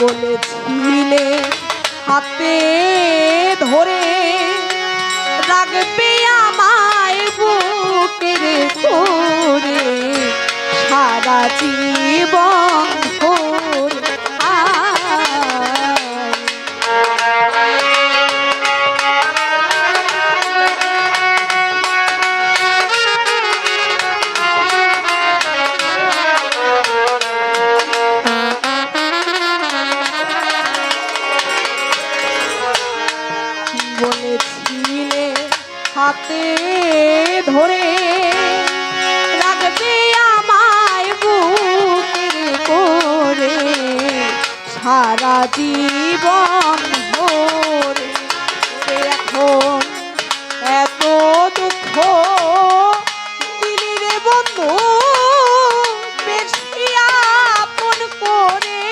বলেছিলে হাতে ধরে রাখবে আমায় বুকের করে সারা জীবন সারা জীবন ভোরে। এখন এত দুঃখ। দিলি বন্ধু বেশি আপন করে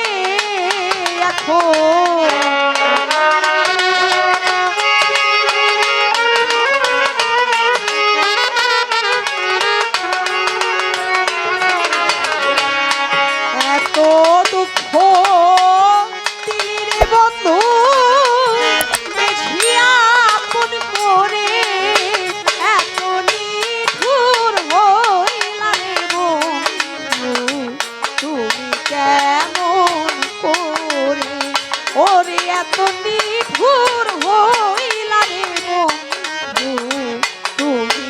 এখন এত নিঠুর হইলা রে বন্ধু তুমি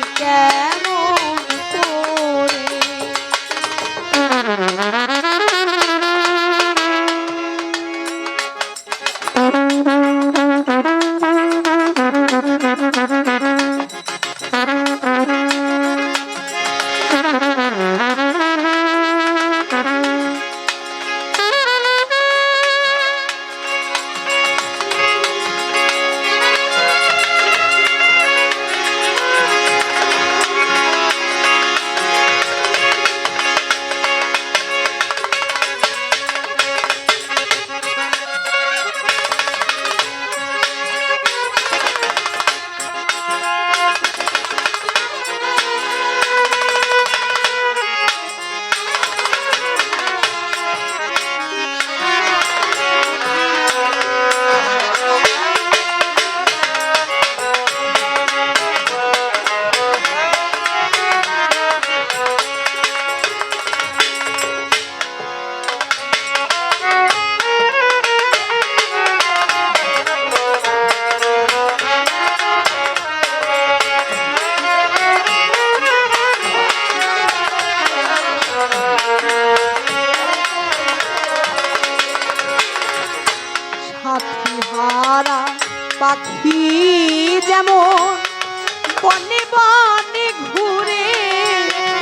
বনে বনে ঘুরে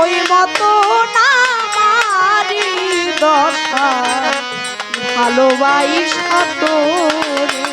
ওই মতো না মারি দশা। ভালোবাইস তোরে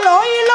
এই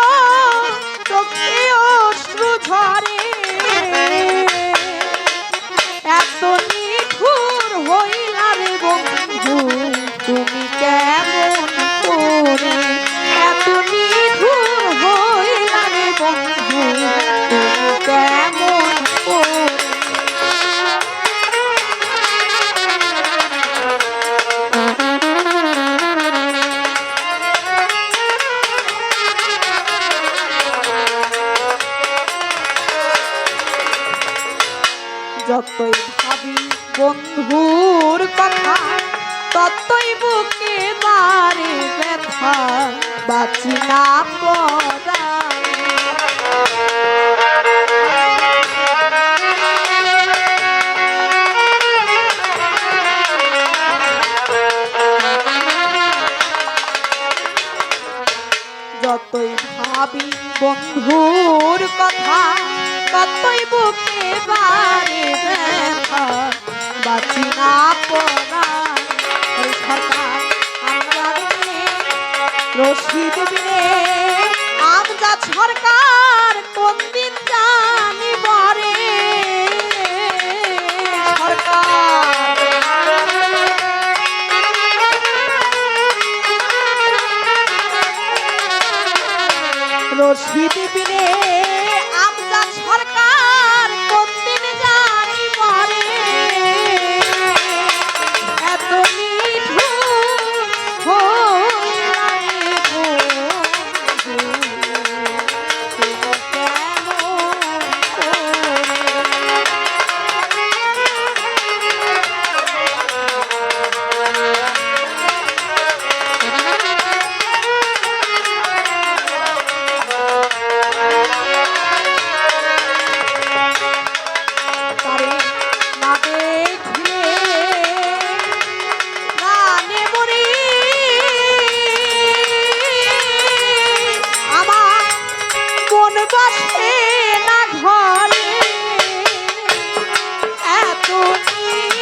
যতই ভাবি বন্ধুর কথা ততই বুকে বাড়ি ব্যথা। বাঁচি না পরাণে と